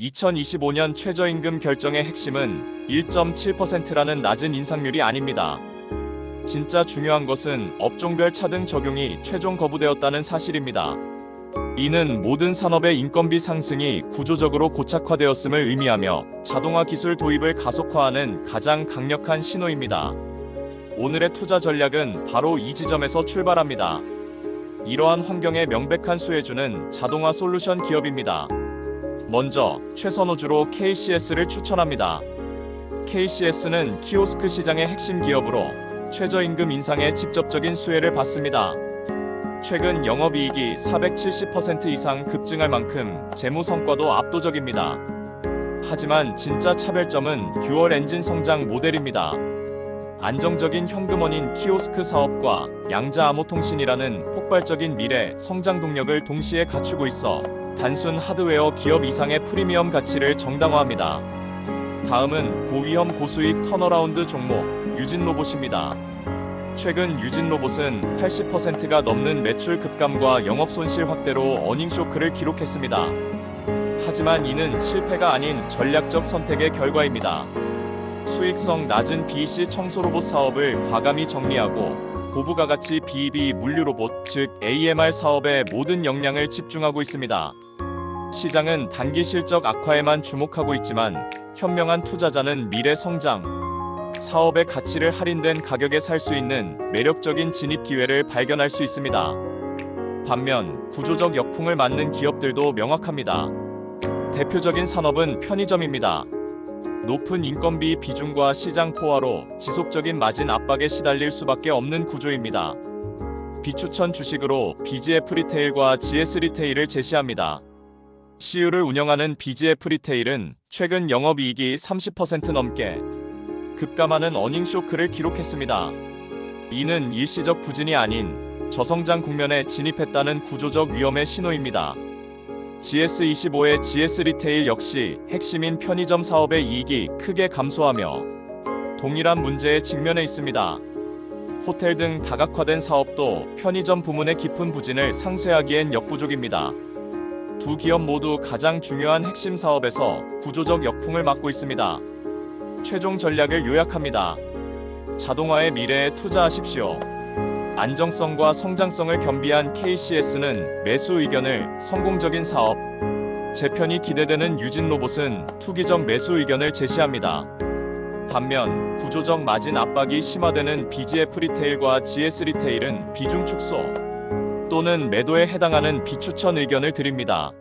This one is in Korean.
2025년 최저임금 결정의 핵심은 1.7%라는 낮은 인상률이 아닙니다. 진짜 중요한 것은 업종별 차등 적용이 최종 거부되었다는 사실입니다. 이는 모든 산업의 인건비 상승이 구조적으로 고착화되었음을 의미하며 자동화 기술 도입을 가속화하는 가장 강력한 신호입니다. 오늘의 투자 전략은 바로 이 지점에서 출발합니다. 이러한 환경에 명백한 수혜주는 자동화 솔루션 기업입니다. 먼저 최선호주로 KCS를 추천합니다. KCS는 키오스크 시장의 핵심 기업으로 최저임금 인상에 직접적인 수혜를 받습니다. 최근 영업이익이 470% 이상 급증할 만큼 재무 성과도 압도적입니다. 하지만 진짜 차별점은 듀얼 엔진 성장 모델입니다. 안정적인 현금원인 키오스크 사업과 양자 암호통신이라는 폭발적인 미래 성장 동력을 동시에 갖추고 있어 단순 하드웨어 기업 이상의 프리미엄 가치를 정당화합니다. 다음은 고위험 고수익 턴어라운드 종목 유진 로봇입니다. 최근 유진 로봇은 80%가 넘는 매출 급감과 영업 손실 확대로 어닝 쇼크를 기록했습니다. 하지만 이는 실패가 아닌 전략적 선택의 결과입니다. 수익성 낮은 BC 청소 로봇 사업을 과감히 정리하고 고부가 가치 BEB 물류 로봇 즉 AMR 사업에 모든 역량을 집중하고 있습니다. 시장은 단기 실적 악화에만 주목하고 있지만 현명한 투자자는 미래 성장, 사업의 가치를 할인된 가격에 살 수 있는 매력적인 진입 기회를 발견할 수 있습니다. 반면 구조적 역풍을 맞는 기업들도 명확합니다. 대표적인 산업은 편의점입니다. 높은 인건비 비중과 시장 포화로 지속적인 마진 압박에 시달릴 수밖에 없는 구조입니다. 비추천 주식으로 BGF 리테일과 GS 리테일을 제시합니다. CU를 운영하는 BGF 리테일은 최근 영업이익이 30% 넘게 급감하는 어닝 쇼크를 기록했습니다. 이는 일시적 부진이 아닌 저성장 국면에 진입했다는 구조적 위험의 신호입니다. GS25의 GS 리테일 역시 핵심인 편의점 사업의 이익이 크게 감소하며 동일한 문제에 직면해 있습니다. 호텔 등 다각화된 사업도 편의점 부문의 깊은 부진을 상쇄하기엔 역부족입니다. 두 기업 모두 가장 중요한 핵심 사업에서 구조적 역풍을 맞고 있습니다. 최종 전략을 요약합니다. 자동화의 미래에 투자하십시오. 안정성과 성장성을 겸비한 KCS는 매수 의견을 성공적인 사업, 재편이 기대되는 유진 로봇은 투기적 매수 의견을 제시합니다. 반면 구조적 마진 압박이 심화되는 BGF 리테일과 GS 리테일은 비중 축소 또는 매도에 해당하는 비추천 의견을 드립니다.